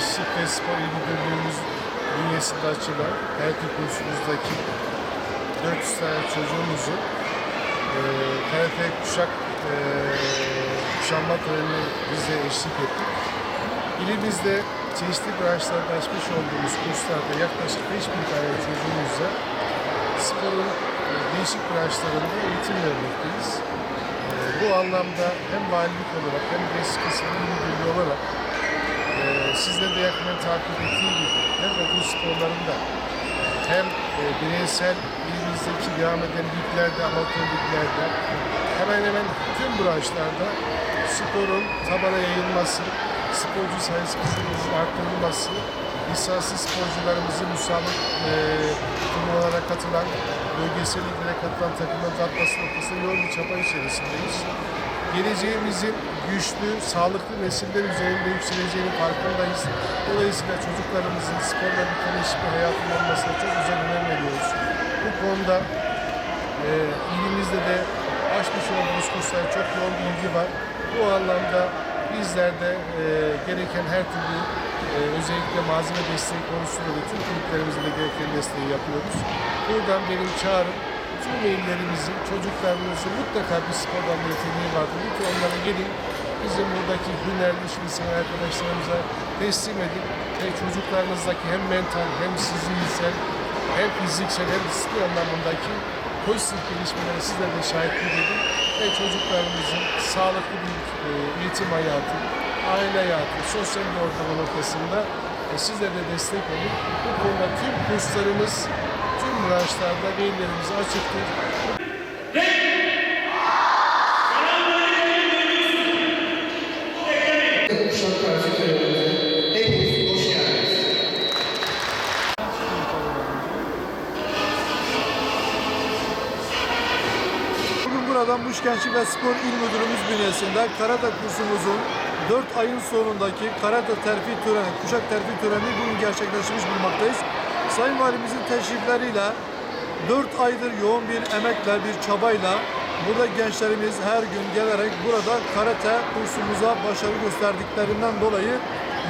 Gençlik ve Spor İl Müdürlüğümüz bünyesinde açılan Hayati kursumuzdaki 400 tane çocuğumuzu e, karate kuşak e, kuşanma törenine bize eşlik ettik. İlimizde çeşitli branşlarda açmış olduğumuz kurslarda yaklaşık 5000 tane çocuğumuza sporun e, değişik branşlarında eğitim vermekteyiz. E, bu anlamda hem valilik olarak hem de İl Müdürlüğü olarak sizlerin de yakından takip ettiği gibi hem okul sporlarında hem e, bireysel ilimizdeki devam eden liglerde, amatör liglerde hemen hemen tüm branşlarda sporun tabana yayılması, sporcu sayısının arttırılması, lisanslı sporcularımızın müsabık e, turnuvalara katılan, bölgesel liglere katılan takımların artması noktasında yoğun bir çaba içerisindeyiz. Geleceğimizin güçlü, sağlıklı nesiller üzerinde yükseleceğinin farkındayız. Dolayısıyla çocuklarımızın sporla bütünleşik bir hayatın olmasına çok özel önem veriyoruz. Bu konuda e, ilimizde de açmış olduğumuz kurslara çok yoğun bir ilgi var. Bu anlamda bizler de e, gereken her türlü e, özellikle malzeme desteği konusunda da tüm kulüplerimizin de gereken desteği yapıyoruz. Buradan benim çağrım tüm velilerimizin, çocuklarımızın mutlaka bir spor dalında yeteneği vardır. Lütfen onlara gelin. Bizim buradaki hünerli işimizin arkadaşlarımıza teslim edin ve çocuklarınızdaki hem mental hem zihinsel hem fiziksel hem disiplin anlamındaki pozitif gelişmelere sizler de şahitlik edin ve çocuklarımızın sağlıklı bir e, eğitim hayatı, aile hayatı, sosyal bir ortamı noktasında e, sizlere de destek olun. Bu konuda tüm kurslarımız tüm branşlarda velilerimize açıktır. Bugün burada Muş Gençlik ve Spor İl Müdürümüz bünyesinde karate kursumuzun 4 ayın sonundaki karate terfi töreni, kuşak terfi töreni bugün gerçekleşmiş bulunmaktayız. Sayın Valimizin teşrifleriyle 4 aydır yoğun bir emekle, bir çabayla burada gençlerimiz her gün gelerek burada karate kursumuza başarı gösterdiklerinden dolayı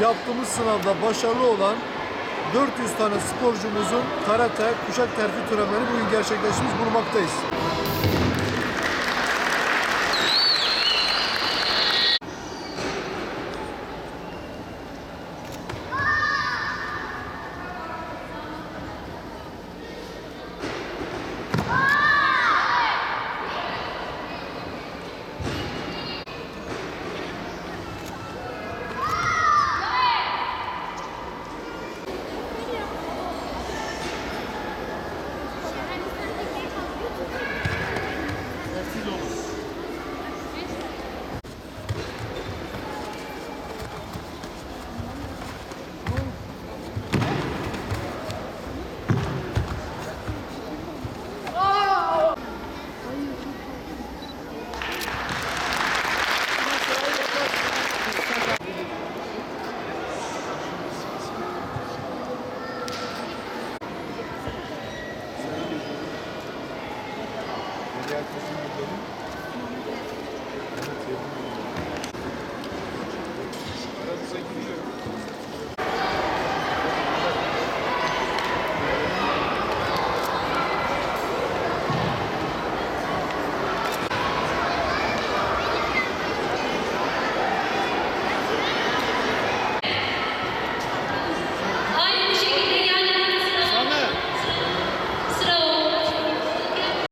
yaptığımız sınavda başarılı olan 400 tane sporcumuzun karate kuşak terfi törenleri bugün gerçekleşmiş bulunmaktayız.